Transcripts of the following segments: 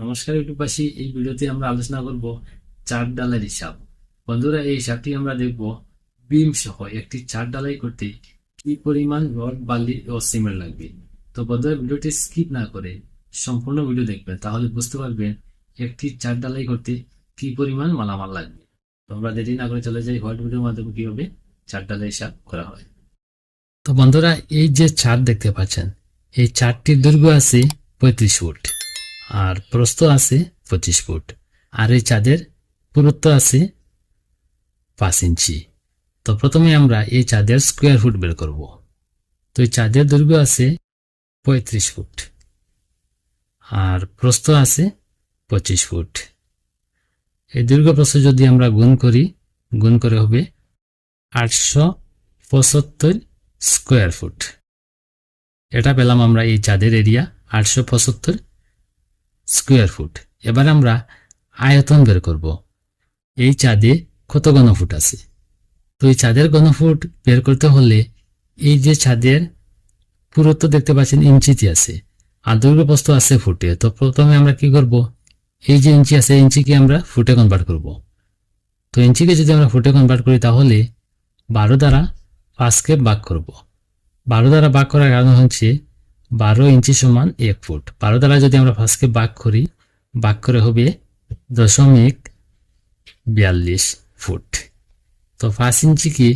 নমস্কার ইউটিউববাসী, এই ভিডিওতে আমরা আলোচনা করব চার ডালের হিসাব। বন্ধুরা, এই হিসাবটি আমরা দেখব বিম সহ একটি চার ডালাই করতে কি পরিমাণ রড, বালি ও সিমেন্ট লাগবে। তো বন্ধুরা, ভিডিওটি স্কিপ না করে সম্পূর্ণ ভিডিও দেখবেন, তাহলে বুঝতে পারবেন একটি চার ডালাই করতে কি পরিমাণ মালামাল লাগবে। তো আমরা দেরি না করে চলে যাই হোয়াইট ভিডিওর মাধ্যমে কীভাবে চার ডালাই হিসাব করা হয়। তো বন্ধুরা, এই যে চার্ট দেখতে পাচ্ছেন, এই চারটির দৈর্ঘ্য আছে পঁয়ত্রিশ ফুট। আর প্রস্থ আছে পঁচিশ ফুট। আর এই চাঁদের পুরুত্ব আছে পাঁচ ইঞ্চি। তো প্রথমে আমরা এই চাঁদের স্কোয়ার ফুট বের করব। তো এই চাঁদের দৈর্ঘ্য আছে পঁয়ত্রিশ ফুট। আর প্রস্থ আছে পঁচিশ ফুট। এই দীর্ঘ প্রস্থ যদি আমরা গুণ করি, গুণ করে হবে আটশো পঁচাত্তর স্কোয়ার ফুট এটা পেলাম আমরা এই চাঁদের এরিয়া আটশো পঁচাত্তর স্কোয়ার ফুট এবার আমরা আয়তন বের করব। এই চাঁদে কত ঘনফুট আছে? তো এই চাঁদের ঘনফুট বের করতে হলে এই যে চাঁদের পুরুত্ব দেখতে পাচ্ছেন ইঞ্চিতে আছে। আর দৈর্ঘ্য প্রস্থ আছে ফুটে। তো প্রথমে আমরা কি করব? এই যে ইঞ্চি আছে, ইঞ্চিকে আমরা ফুটে কনভার্ট করব। তো ইঞ্চিকে যদি আমরা ফুটে কনভার্ট করি, তাহলে বারো দ্বারা পাঁচকে ভাগ করব। বারো দ্বারা ভাগ করার কারণ হচ্ছে বারো ইঞ্চি সমান এক ফুট। বারো দ্বারা যদি আমরা ফার্স্টকে ভাগ করি, ভাগ করে হবে দশমিক বিয়াল্লিশ ফুট। তো পাঁচ ইঞ্চিকে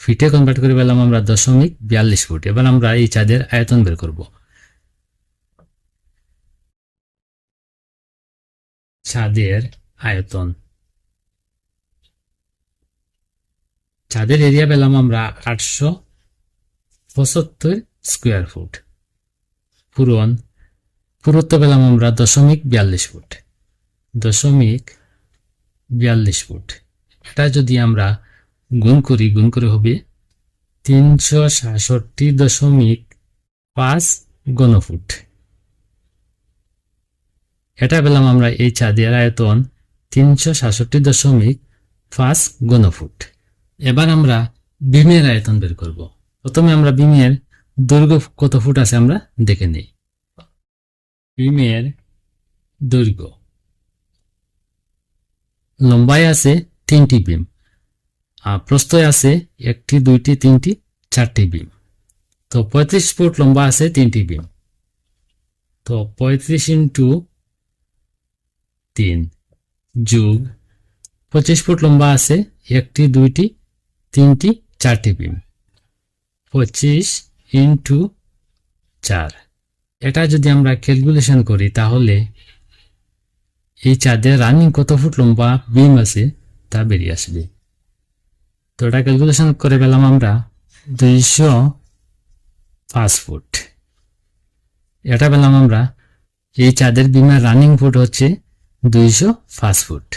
ফিটে কনভার্ট করে পেলাম আমরা দশমিক বিয়াল্লিশ ফুট। এবার আমরা এই চাঁদের আয়তন বের করব। ছাদের আয়তন। ছাদের এরিয়া পেলাম আমরা আটশো পঁচাত্তর স্কোয়ার ফুট পূরণ, পুরুত্ব পেলাম আমরা দশমিক বিয়াল্লিশ ফুট। দশমিক বিয়াল্লিশ ফুট। এটা যদি আমরা গুণ করি, গুণ করে হবে তিনশো সাতষট্টি দশমিক পাঁচ গণফুট এটা পেলাম আমরা এই চাঁদের আয়তন তিনশো সাতষট্টি দশমিক পাঁচ গণফুট এবার আমরা বিমের আয়তন বের করব। প্রথমে আমরা বিমের দৈর্ঘ্য কত ফুট আছে আমরা দেখে নেই। বিমের দৈর্ঘ্য। লম্বায় আছে তিনটি বিম, আর প্রস্থয় আছে একটি, দুইটি, তিনটি, চারটি বিম। তো পঁয়ত্রিশ ফুট লম্বা আছে তিনটি বিম। তো পঁয়ত্রিশ ইন্টু তিন যুগ পঁচিশ ফুট লম্বা আছে একটি, দুইটি, তিনটি, চারটি বিম। পঁচিশ ইন্টু চার। এটা যদি আমরা ক্যালকুলেশন করি, তাহলে এই চাঁদের রানিং কত ফুট লম্বা বিম আছে, তা বেরিয়ে আসবে। তো এটা ক্যালকুলেশন করে পেলাম আমরা দুইশো পাঁচ ফুট। এটা পেলাম আমরা এই চাঁদের বিমের রানিং ফুট হচ্ছে দুইশো পাঁচ ফুট।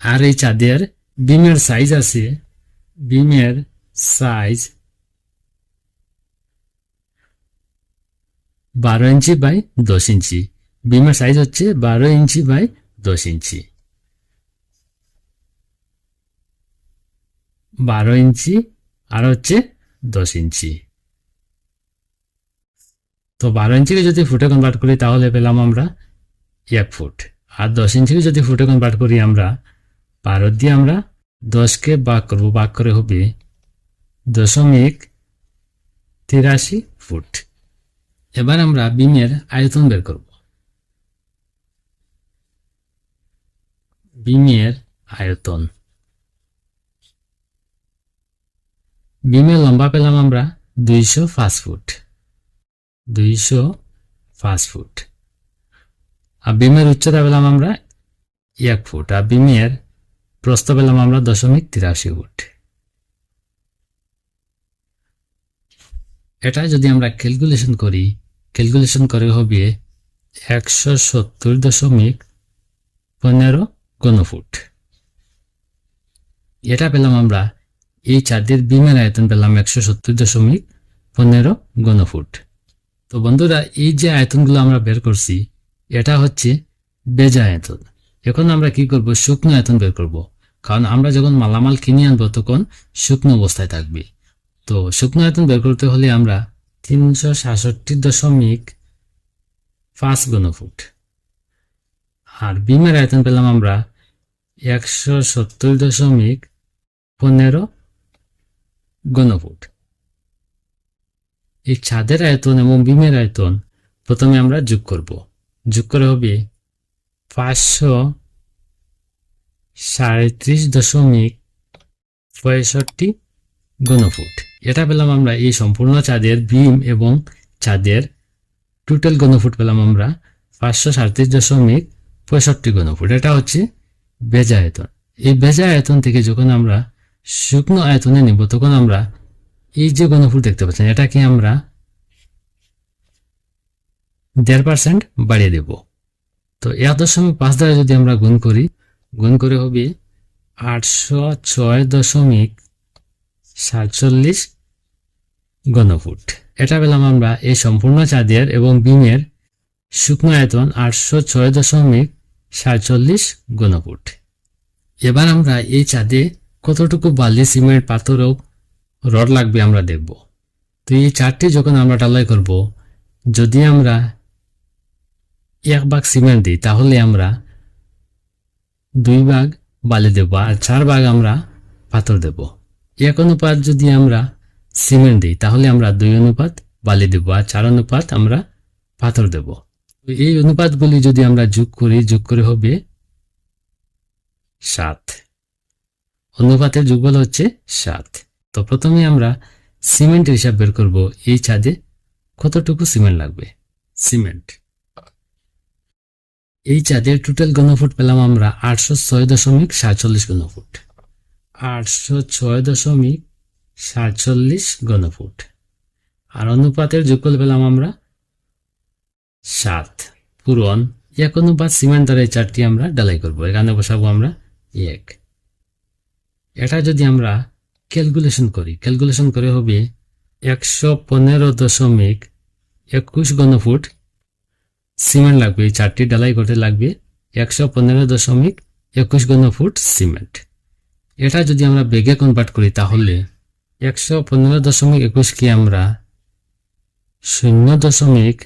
আর এই চাঁদের বিমের সাইজ আছে বিমের সাইজ বারো ইঞ্চি বাই দশ ইঞ্চি। বিমের সাইজ হচ্ছে বারো ইঞ্চি বাই দশ ইঞ্চি। বারো ইঞ্চি, আর হচ্ছে দশ ইঞ্চি। তো বারো ইঞ্চিকে যদি ফুটে কনভার্ট করি, তাহলে পেলাম আমরা এক ফুট। আর দশ ইঞ্চিকে যদি ফুটে কনভার্ট করি আমরা, বারো দিয়ে আমরা দশকে বাক করব বাক করে হবে দশমিক তিরাশি ফুট। এবার আমরা বিমের আয়তন বের করব। বিমের আয়তন। বিমের লম্বা পেলাম আমরা দুইশো পাঁচ ফুট। দুইশো পাঁচ ফুট। আর বিমের উচ্চতা পেলাম আমরা এক ফুট। আর বিমের প্রস্থ পেলাম আমরা দশমিক তিরাশি ফুট। এটা যদি আমরা ক্যালকুলেশন করি ক্যালকুলেশন করে হবে একশো সত্তর দশমিক পনেরো গণফুট এটা পেলাম আমরা, এই চাঁদের বিমের আয়তন পেলাম একশো সত্তর দশমিক পনেরো গণফুট তো বন্ধুরা, এই যে আয়তনগুলো আমরা বের করছি, এটা হচ্ছে বেজা আয়তন। এখন আমরা কি করব? শুকনো আয়তন বের করব। কারণ আমরা যখন মালামাল কিনে আনব, তখন শুকনো অবস্থায় থাকবে। তো শুকনো আয়তন বের করতে হলে আমরা তিনশো সাতষট্টি দশমিক পাঁচ ঘনফুট। আর বিমের আয়তন পেলাম আমরা একশো সত্তর দশমিক পনেরো ঘনফুট। এই ছাদের আয়তন এবং বিমের আয়তন প্রথমে আমরা যোগ করব। যোগ করে হবে পাঁচশো সাঁত্রিশ দশমিক পঁয়ষট্টি ঘনফুট। এটা পেলাম আমরা এই সম্পূর্ণ চাঁদের বিম এবং চাঁদের টোটাল ঘনফুট পেলাম আমরা পাঁচশো সাঁত্রিশ দশমিক পঁয়ষট্টি ঘনফুট। এটা হচ্ছে ভেজা আয়তন। এই ভেজা আয়তন থেকে যখন আমরা শুকনো আয়তনে নিব, তখন আমরা এই যে ঘনফুট দেখতে পাচ্ছেন, এটাকে আমরা দেড় পার্সেন্ট বাড়িয়ে দেব। তো এক দশমিক পাঁচ দ্বারা যদি আমরা গুণ করি, গুণ করে হবে আটশো ছয় দশমিক সাতচল্লিশ ঘনফুট। এটা পেলাম আমরা এই সম্পূর্ণ চাঁদের এবং বিমের শুকনো আয়তন আটশো ছয় দশমিক সাতচল্লিশ ঘনফুট। এবার আমরা এই চাঁদে কতটুকু বালি, সিমেন্ট, পাথর ও রড লাগবে আমরা দেখব। তো এই চারটি যখন আমরা টালাই করব, যদি আমরা এক ভাগ সিমেন্ট দিই, তাহলে আমরা দুই ভাগ বালি দেব আর চার ভাগ আমরা পাথর দেব। এক অনুপাত যদি আমরা সিমেন্ট দিই, তাহলে আমরা দুই অনুপাত বালি দেব আর চার অনুপাত আমরা পাথর দেব। এই অনুপাতগুলি যদি আমরা যোগ করি, যোগ করে হবে সাত। অনুপাতের যোগফল হচ্ছে সাত। তো প্রথমে আমরা সিমেন্টের হিসাব বের করব, এই ছাদে কতটুকু সিমেন্ট লাগবে? সিমেন্ট। এই চাঁদের টোটাল ঘনফুট পেলাম আমরা আটশো ছয় দশমিক সাতচল্লিশ ঘনফুট। আটশো ছয় দশমিক সাতচল্লিশ ঘনফুট। আর অনুপাতের যোগফল পেলাম আমরা সাত। পূরণ। এক অনুপাত সিমেন্ট দ্বারা এই চারটি আমরা ডালাই করব। এখানে বসাবো আমরা এক। এটা যদি আমরা ক্যালকুলেশন করি, ক্যালকুলেশন করে হবে একশো পনেরো দশমিক একুশ ঘনফুট সিমেন্ট লাগবে। এই চারটি ডালাই করতে লাগবে একশো পনেরো দশমিক একুশ ঘনফুট সিমেন্ট। এটা যদি আমরা বেগে কনভার্ট করি তাহলে একশো পনেরো দশমিক একুশকে আমরা শূন্য দশমিক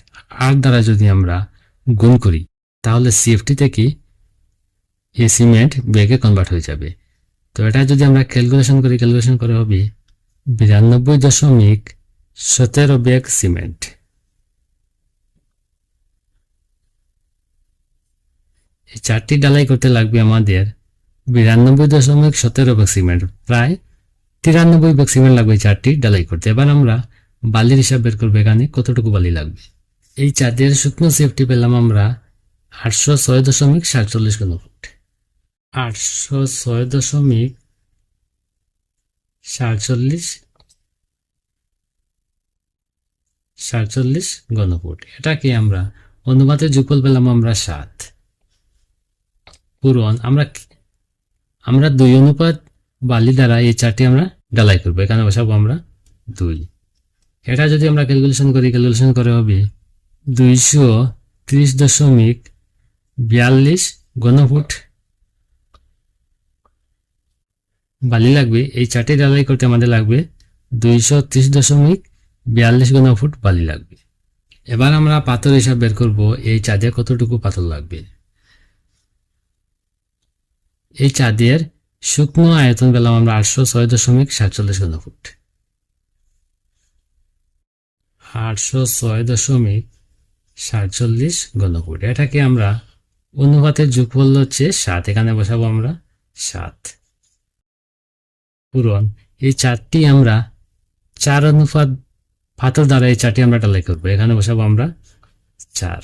আট দ্বারা যদি আমরা গুণ করি, তাহলে সিএফটি থেকে এই সিমেন্ট বেগে কনভার্ট হয়ে যাবে। তো এটা যদি আমরা ক্যালকুলেশন করি ক্যালকুলেশন করে হবে বিরানব্বই দশমিক সতেরো ব্যাগ সিমেন্ট। এই চারটি ডালাই করতে লাগবে আমাদের বিরানব্বই দশমিক সতেরো ব্যাগ সিমেন্ট প্রায় তিরানব্বই ব্যাগ সিমেন্ট লাগবে চারটি ডালাই করতে। এবার আমরা বালির হিসাব বের করব এখানে, কতটুকু বালি লাগবে। এই চাঁদের শুকনো সেফটি পেলাম আমরা আটশো ছয় দশমিক সাতচল্লিশ ঘনফুট আটশো ছয় দশমিক সাতচল্লিশ সাতচল্লিশ ঘনফুট। এটাকে আমরা অনুপাতের যুগল পেলাম আমরা সাত। পূরণ, আমরা আমরা দুই অনুপাত বালি দ্বারা এই চারটি আমরা ডালাই করব। এখানে বসাবো আমরা দুই। এটা যদি আমরা ক্যালকুলেশন করি ক্যালকুলেশন করে হবে দুইশো ত্রিশ দশমিক বিয়াল্লিশ ঘনফুট বালি লাগবে। এই চারটি ডালাই করতে আমাদের লাগবে দুইশো ত্রিশ দশমিক বিয়াল্লিশ ঘনফুট বালি লাগবে। এবার আমরা পাথর হিসাব বের করব, এই চাঁদে কতটুকু পাথর লাগবে? এই চাঁদের শুকনো আয়তন পেলাম আমরা আটশো ছয় দশমিক সাতচল্লিশ ঘনফুট আটশো ছয় দশমিক সাতচল্লিশ ঘনফুট এটাকে আমরা অনুপাতের যুগ যোগফল হচ্ছে সাত। এখানে বসাবো আমরা সাত। পূরণ। এই চারটি আমরা চার অনুপাত পাথর দ্বারা এই চারটি আমরা ডালাই করব। এখানে বসাবো আমরা চার।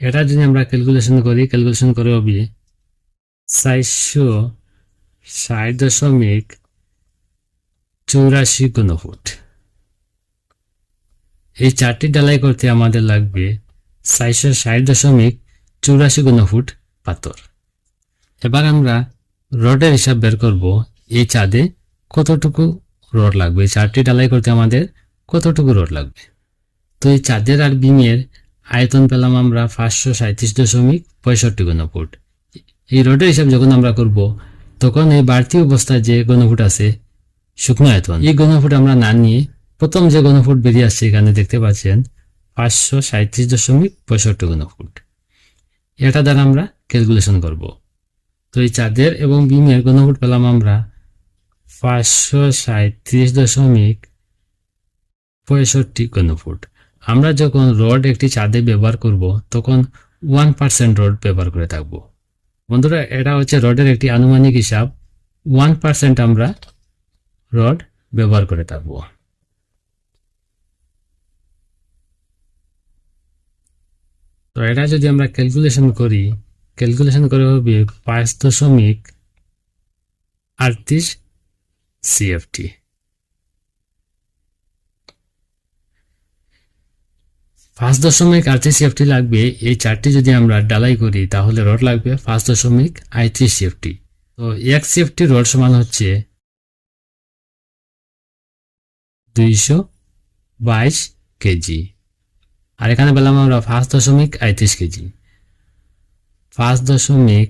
এটা যদি আমরা ক্যালকুলেশন করি ক্যালকুলেশন করে হবে চারশো ষাট দশমিক চৌরাশি ঘনফুট। এই চারটি ডালাই করতে আমাদের লাগবে চারশো ষাট দশমিক চৌরাশি ঘনফুট পাথর। এবার আমরা রডের হিসাব বের করব, এই চাঁদে কতটুকু রড লাগবে? চারটি ডালাই করতে আমাদের কতটুকু রড লাগবে? তো এই চাঁদের আর বিমের আয়তন পেলাম আমরা পাঁচশো সাঁত্রিশ দশমিক পঁয়ষট্টি ঘনফুট। এই রোডের হিসাব যখন আমরা করব, তখন এই বাড়তি অবস্থায় যে ঘনফুট আছে, শুকনো আয়তন, এই ঘনফুট আমরা না নিয়ে প্রথম যে ঘনফুট বেরিয়ে আসছে এখানে দেখতে পাচ্ছেন পাঁচশো সাঁত্রিশ দশমিক পঁয়ষট্টি ঘনফুট। এটা দ্বারা আমরা ক্যালকুলেশন করব। তো এই চাঁদের এবং বিমের ঘনফুট পেলাম আমরা পাঁচশো সাঁত্রিশ দশমিক পঁয়ষট্টি ঘনফুট। আমরা যখন রড একটি চাঁদে ব্যবহার করব, তখন ওয়ান পার্সেন্ট রড ব্যবহার করে থাকব। বন্ধুরা, এটা হচ্ছে রডের একটি আনুমানিক হিসাব। ওয়ান পার্সেন্ট আমরা রড ব্যবহার করে থাকব। তো এটা যদি আমরা ক্যালকুলেশন করি ক্যালকুলেশন করে হবে পাঁচ দশমিক আটত্রিশ সিএফটি পাঁচ দশমিক আটত্রিশ সিএফটি লাগবে। এই চারটি যদি আমরা ডালাই করি, তাহলে রড লাগবে পাঁচ দশমিক আটত্রিশ সিএফটি তো এক সিএফটি রড সমান হচ্ছে দুইশো বাইশ কেজি। আর এখানে পেলাম আমরা পাঁচ দশমিক আটত্রিশ কেজি। পাঁচ দশমিক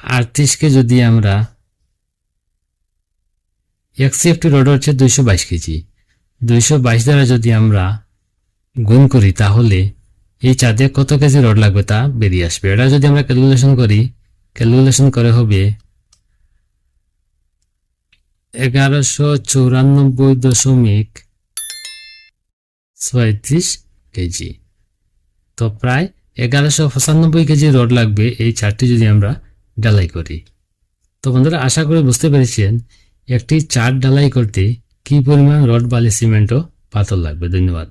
আটত্রিশকে যদি আমরা এক সিএফটি রড হচ্ছে দুইশো বাইশ কেজি। দুইশো বাইশ দ্বারা যদি আমরা গুণ করি, তাহলে এই চাঁদে কত কেজি রড লাগবে তা বেরিয়ে আসবে। এটা যদি আমরা ক্যালকুলেশন করি ক্যালকুলেশন করে হবে এগারোশো চৌরানব্বই দশমিক ছয়ত্রিশ কেজি। তো প্রায় এগারোশো পঁচানব্বই কেজি রড লাগবে এই চারটি যদি আমরা ডালাই করি। তো বন্ধুরা, আশা করে বুঝতে পেরেছেন একটি চার ডালাই করতে কি পরিমাণ রড বালি, সিমেন্ট ও পাথর লাগবে। ধন্যবাদ।